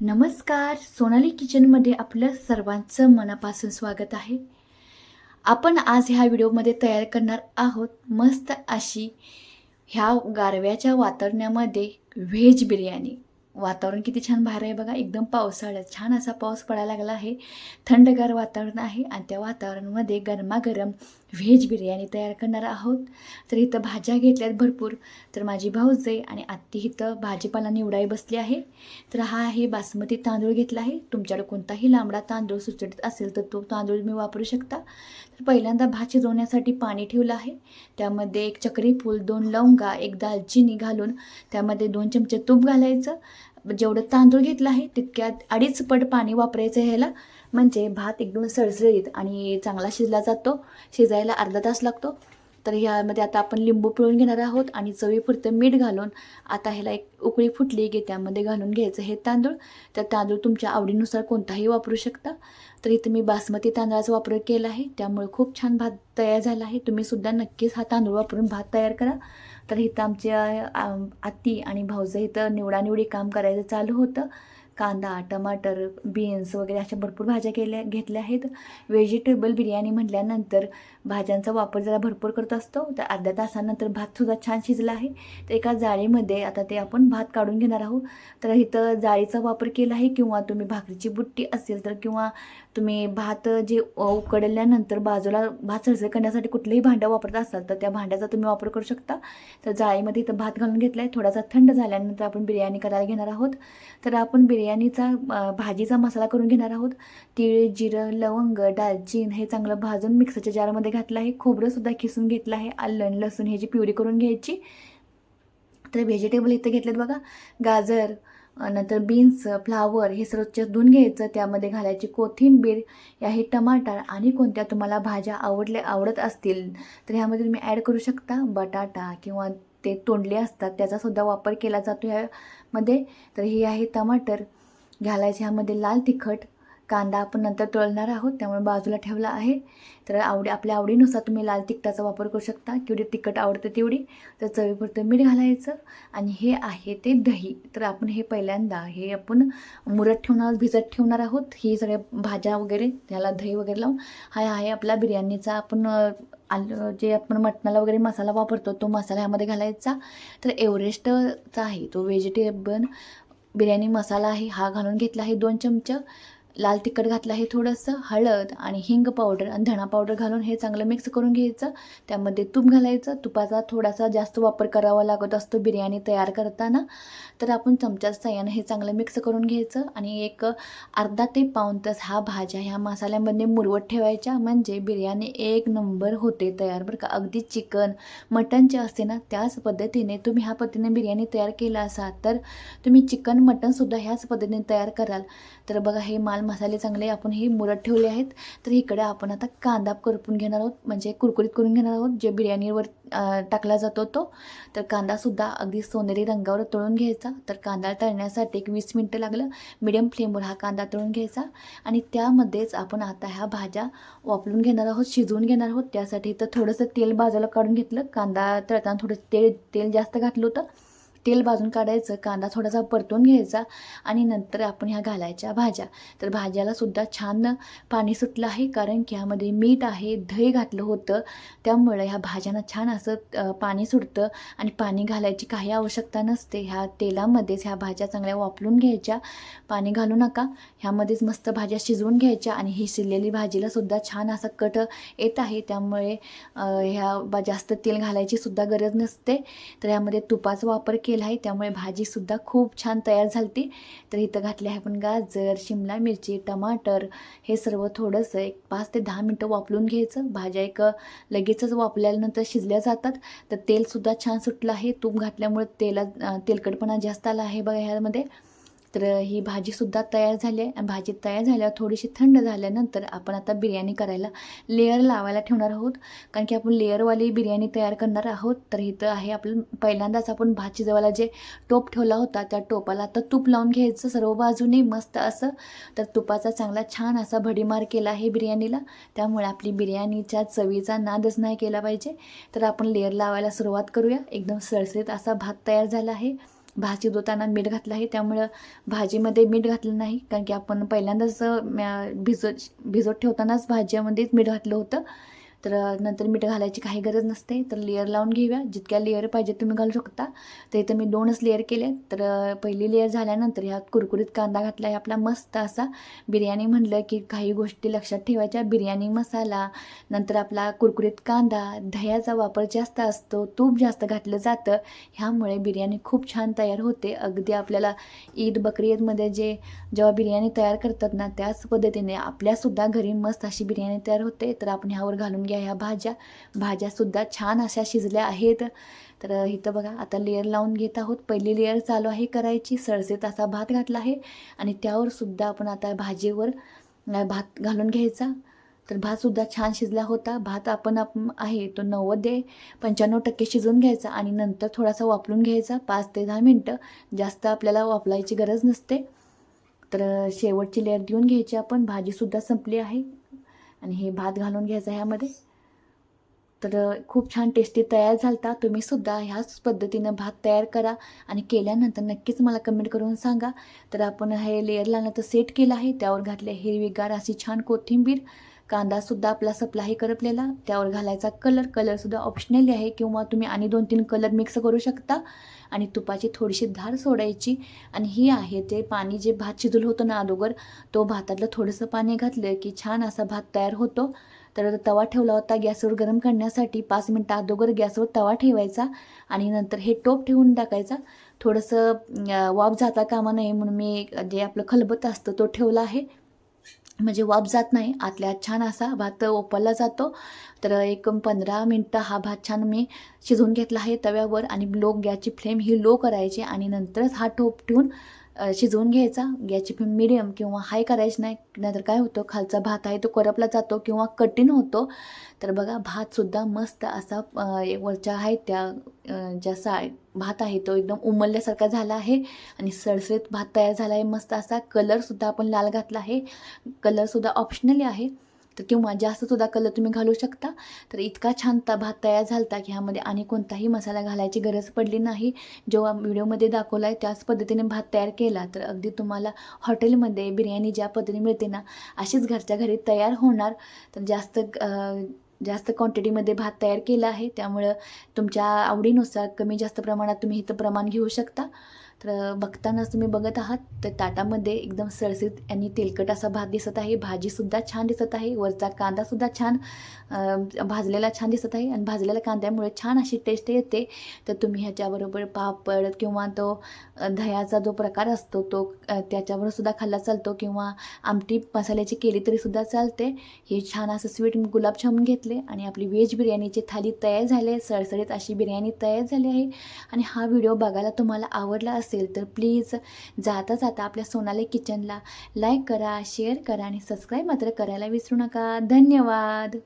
नमस्कार सोनाली किचनमध्ये आपलं सर्वांचं मनापासून स्वागत आहे. आपण आज ह्या व्हिडिओमध्ये तयार करणार आहोत मस्त अशी ह्या गारव्याच्या वातावरणामध्ये व्हेज बिर्याणी. वातावरण किती छान भार आहे बघा. एकदम पावसाळ्यात छान असा पाऊस पडायला लागला आहे. थंडगार वातावरण आहे आणि त्या वातावरणामध्ये गरमागरम व्हेज बिर्याणी तयार करणार आहोत. तर इथं भाज्या घेतल्यात भरपूर. तर माझी भाऊजाई आणि आत्ती इथं भाजीपाला निवडाई बसली आहे. तर हा आहे बासमती तांदूळ घेतला आहे. तुमच्याकडे कोणताही लांबडा तांदूळ सुचडत असेल तर तो तांदूळ तुम्ही वापरू शकता. तर पहिल्यांदा भात शिजवण्यासाठी पाणी ठेवलं आहे. त्यामध्ये एक चक्री फूल दोन लवंगा एक दालचिनी घालून त्यामध्ये दोन चमचे तूप घालायचं. जेवढं तांदूळ घेतलं आहे तितक्यात अडीच पट पाणी वापरायचं ह्याला. म्हणजे भात एकदम सळसळीत आणि चांगला शिजला जातो. शिजायला अर्धा तास लागतो. तर ह्यामध्ये आता आपण लिंबू पिळून घेणार आहोत आणि चवीपुरतं मीठ घालून आता ह्याला एक उकळी फुटली की त्यामध्ये घालून घ्यायचं हे तांदूळ. तर तांदूळ तुमच्या आवडीनुसार कोणताही वापरू शकता. तर इथं मी बासमती तांदळाचा वापर केला आहे. त्यामुळे खूप छान भात तयार झाला आहे. तुम्हीसुद्धा नक्कीच हा तांदूळ वापरून भात तयार करा. तर इथं आमच्या आत्ती आणि भाऊजं इथं निवडानिवडी काम करायचं चालू होतं. कांदा टमाटर बीन्स वगैरे अशा भरपूर भाज्या केल्या घेतल्या आहेत. व्हेजिटेबल बिर्याणी म्हटल्यानंतर भाज्यांचा वापर जरा भरपूर करत असतो. तर अर्ध्या तासानंतर भातसुद्धा छान शिजला आहे. तर एका जाळीमध्ये आता ते आपण भात काढून घेणार आहोत. तर इथं जाळीचा वापर केला आहे किंवा तुम्ही भाकरीची बुट्टी असेल तर किंवा तुम्ही भात जे उकडल्यानंतर बाजूला भात सळसळ करण्यासाठी कुठलंही भांडं वापरत असाल तर त्या भांड्याचा तुम्ही वापर करू शकता. तर जाळीमध्ये इथं भात घालून घेतला आहे थोडासा थंड झाल्यानंतर आपण बिर्याणी करायला घेणार आहोत. तर आपण बिर्याणीचा भाजीचा मसाला करून घेणार आहोत. तीळ जिरं लवंग दालचीन हे चांगलं भाजून मिक्सरच्या जारमध्ये घातलं आहे. खोबरंसुद्धा किसून घेतलं आहे. आलं लसूण ह्याची प्युरी करून घ्यायची. तर व्हेजिटेबल इथं घेतलेत बघा. गाजर नंतर बीन्स फ्लावर हे सर्व धुवून घ्यायचं. त्यामध्ये घालायची कोथिंबीर याही टमाटर आणि कोणत्या तुम्हाला भाज्या आवडल्या आवडत असतील तर ह्यामध्ये तुम्ही ॲड करू शकता बटाटा किंवा ते तोंडले असतात त्याचासुद्धा वापर केला जातो ह्यामध्ये. तर हे आहे टमाटर. घालायचे ह्यामध्ये लाल तिखट कांदा आपण नंतर तळणार आहोत त्यामुळे बाजूला ठेवला आहे. तर आवडी आपल्या आवडीनुसार तुम्ही लाल तिखटाचा वापर करू शकता. केवढी तिखट आवडतं तेवढी. तर चवीपुरतं मीठ घालायचं. आणि हे आहे ते दही. तर आपण हे पहिल्यांदा हे आपण मुरत ठेवणार भिजत ठेवणार आहोत. ही सगळ्या भाज्या वगैरे त्याला दही वगैरे लावून. हा आहे आपला बिर्याणीचा आपण आलं जे आपण मटणाला वगैरे मसाला वापरतो तो मसाला ह्यामध्ये घालायचा. तर एव्हरेस्टचा आहे तो व्हेजिटेबल बिर्याणी मसाला आहे. हा घालून घेतला आहे दोन चमचं. लाल तिखट घातलं आहे थोडंसं हळद आणि हिंग पावडर आणि धणा पावडर घालून हे चांगलं मिक्स करून घ्यायचं. त्यामध्ये तूप घालायचं. तुपाचा थोडासा जास्त वापर करावा लागत असतो बिर्याणी तयार करताना. तर आपण चमच्या सहाय्यानं हे चांगलं मिक्स करून घ्यायचं आणि एक अर्धा ते पाऊण तास हा भाज्या ह्या मसाल्यामध्ये मुरवत ठेवायच्या. म्हणजे बिर्याणी एक नंबर होते तयार बरं का. अगदी चिकन मटनचे असते ना त्याच पद्धतीने तुम्ही ह्या पद्धतीने बिर्याणी तयार केला असाल तर तुम्ही चिकन मटनसुद्धा ह्याच पद्धतीने तयार कराल. तर बघा हे माल मसाले चांगले आपण हे मुरत ठेवले आहेत तर इकडे आपण आता कांदा करपून घेणार आहोत म्हणजे कुरकुरीत करून घेणार आहोत जे बिर्याणीवर टाकला जातो तो. तर कांदासुद्धा अगदी सोनेरी रंगावर तळून घ्यायचा तर कांदा तळण्यासाठी एक वीस मिनटं लागलं. मिडियम फ्लेमवर हा कांदा तळून घ्यायचा आणि त्यामध्येच आपण आता ह्या भाज्या वापरून घेणार आहोत शिजवून घेणार आहोत. त्यासाठी तर थोडंसं तेल बाजूला काढून घेतलं. कांदा तळताना थोडं तेल तेल जास्त घातलं होतं. तेल भाजून काढायचं कांदा थोडासा परतून घ्यायचा आणि नंतर आपण ह्या घालायच्या भाज्या. तर भाज्याला सुद्धा छान पाणी सुटलं आहे कारण की ह्यामध्ये मीठ आहे दही घातलं होतं. त्यामुळे ह्या भाज्यांना छान असं पाणी सुटतं आणि पाणी घालायची काही आवश्यकता नसते. ह्या तेलामध्येच ह्या भाज्या चांगल्या वापरून घ्यायच्या. पाणी घालू नका. ह्यामध्येच मस्त भाज्या शिजवून घ्यायच्या आणि ही शिजलेली भाजीला सुद्धा छान असा कट येत आहे. त्यामुळे ह्या बा जास्त तेल घालायची सुद्धा गरज नसते. तर ह्यामध्ये तुपाचा वापर केला आहे त्यामुळे भाजीसुद्धा खूप छान तयार झाली तर इथं घातले आहे आपण गाजर शिमला मिरची टमाटर हे सर्व थोडंसं एक पाच ते दहा मिनटं वापरून घ्यायचं. भाज्या एक लगेचच वापरल्यानंतर शिजल्या जातात. तर तेलसुद्धा छान सुटलं आहे. तूप घातल्यामुळे तेला तेलकटपणा जास्त आला आहे बघा ह्यामध्ये. तर ही भाजीसुद्धा तयार झाली आहे. भाजी तयार झाल्यावर थोडीशी थंड झाल्यानंतर आपण आता बिर्याणी करायला लेअर लावायला ठेवणार आहोत. कारण की आपण लेअरवाली बिर्याणी तयार करणार आहोत. तर इथं आहे आपलं पहिल्यांदाच आपण भाजी जवळला जे टोप ठेवला होता त्या टोपाला आता तूप लावून घ्यायचं. सर्व बाजूने मस्त असं. तर तुपाचा चांगला छान असा भडीमार केला आहे बिर्याणीला. त्यामुळे आपली बिर्याणीच्या चवीचा नादच नाही केला पाहिजे. तर आपण लेअर लावायला सुरुवात करूया. एकदम सळसळीत असा भात तयार झाला आहे. भाजी धुताना मीठ घातलं आहे. त्यामुळं भाजीमध्ये मीठ घातलं नाही. कारण की आपण पहिल्यांदाच भिजत भिजत ठेवतानाच भाज्यामध्येच मीठ घातलं होतं. तर नंतर मीठ घालायची काही गरज नसते. तर लेअर लावून घेऊया. जितक्या लेअर पाहिजे तुम्ही घालू शकता. तर इथं मी दोनच लेअर केले. तर पहिली लेअर झाल्यानंतर ह्यात कुरकुरीत कांदा घातला. आहे आपला मस्त असा बिर्याणी म्हणलं की काही गोष्टी लक्षात ठेवायच्या. बिर्याणी मसाला नंतर आपला कुरकुरीत कांदा दह्याचा वापर जास्त असतो तूप जास्त घातलं जातं. ह्यामुळे बिर्याणी खूप छान तयार होते. अगदी आपल्याला ईद बकरी ईदमध्ये जे जेव्हा बिर्याणी तयार करतात ना त्याच पद्धतीने आपल्यासुद्धा घरी मस्त अशी बिर्याणी तयार होते. तर आपण ह्यावर घालून घ्या ह्या भाज्या. भाज्यासुद्धा छान अशा शिजल्या आहेत. तर इथं बघा आता लेअर लावून घेत आहोत. पहिली लेअर चालू आहे करायची. सळसेत असा भात घातला आहे. आणि त्यावर सुद्धा आपण आता भाजीवर भात घालून घ्यायचा. तर भातसुद्धा छान शिजला होता. भात आपण आप आहे तो नव्वद आहे पंच्याण्णव टक्के शिजवून घ्यायचा. आणि नंतर थोडासा वापरून घ्यायचा. पाच ते दहा मिनटं. जास्त आपल्याला वापरायची गरज नसते. तर शेवटची लेअर देऊन घ्यायची आपण. भाजीसुद्धा संपली आहे. आणि हे भात घालून घ्यायचा ह्यामध्ये. तर खूप छान टेस्टी तयार झालता. तुम्ही सुद्धा ह्याच पद्धतीनं भात तयार करा आणि केल्यानंतर नक्कीच मला कमेंट करून सांगा. तर आपण हे लेअर लावण्याचं सेट केलं आहे. त्यावर घातले हिरवीगार अशी छान कोथिंबीर कांदासुद्धा आपला सप्लाही करपलेला. त्यावर घालायचा कलर कलरसुद्धा ऑप्शनली आहे किंवा तुम्ही आणि दोन तीन कलर मिक्स करू शकता. आणि तुपाची थोडीशी धार सोडायची. आणि ही आहे ते पाणी जे भात शिजवलं होतं ना अगोदर तो भातातलं थोडंसं पाणी घातलं की छान असा भात तयार होतो. तर तवा ठेवला होता गॅसवर गरम करण्यासाठी. पाच मिनटं अगोदर गॅसवर तवा ठेवायचा. आणि नंतर हे टोप ठेवून टाकायचा. थोडंसं वाफ जाता कामा नये म्हणून मी जे आपलं खलबत असतं तो ठेवला आहे. म्हणजे वाफ जात नाही आतल्या छान असा भात ओपरला जातो. तर एक पंधरा मिनटं हा भात छान मी शिजवून घेतला आहे तव्यावर आणि लो गॅसची फ्लेम ही लो करायची आणि नंतरच हा टोप ठेवून शिजवून घ्यायचा. गॅसची फ्लेम मिडियम किंवा हाय करायची नाही नाहीतर काय होतं? खालचा भात आहे तो करपला जातो किंवा कठीण होतो. तर बघा भातसुद्धा मस्त असा वरच्या आहे त्या ज्या सा भात आहे तो एकदम उमलल्यासारखा झाला आहे आणि सळसळीत भात तयार झाला आहे. मस्त असा कलरसुद्धा आपण लाल घातला आहे. कलरसुद्धा ऑप्शनली आहे. तर किंवा जास्तसुद्धा कलर तुम्ही घालू शकता. तर इतका छान ता भात तयार झालता की ह्यामध्ये आणि कोणताही मसाला घालायची गरज पडली नाही. जेव्हा व्हिडिओमध्ये दाखवला आहे त्याच पद्धतीने भात तयार केला. तर अगदी तुम्हाला हॉटेलमध्ये बिर्याणी ज्या पद्धतीने मिळते ना अशीच घरच्या घरी तयार होणार. तर जास्त जास्त क्वांटिटीमध्ये भात तयार केला आहे. त्यामुळं तुमच्या आवडीनुसार कमी जास्त प्रमाणात तुम्ही इथं प्रमाण घेऊ शकता. तर बघतानाच तुम्ही बघत आहात तर ताटामध्ये एकदम सळसीत आणि तेलकट असा भात दिसत आहे. भाजीसुद्धा छान दिसत आहे. वरचा कांदासुद्धा छान भाजलेला छान दिसत आहे आणि भाजलेल्या कांद्यामुळे छान अशी टेस्ट येते. तर तुम्ही ह्याच्याबरोबर पापड किंवा तो दह्याचा जो प्रकार असतो तो त्याच्यावर सुद्धा खाल्ला चालतो किंवा आमटी मसाल्याची केली तरीसुद्धा चालते. हे छान असं स्वीट गुलाबजामून घेतले आणि आपली व्हेज बिर्याणीची थाली तयार झाली आहे. सळसळीत अशी बिर्याणी तयार झाली आहे. आणि हा व्हिडिओ बघायला तुम्हाला आवडला असेल तर प्लीज जाता जाता आपल्या सोनाली किचनला लाईक करा शेअर करा आणि सबस्क्राईब मात्र करायला विसरू नका. धन्यवाद.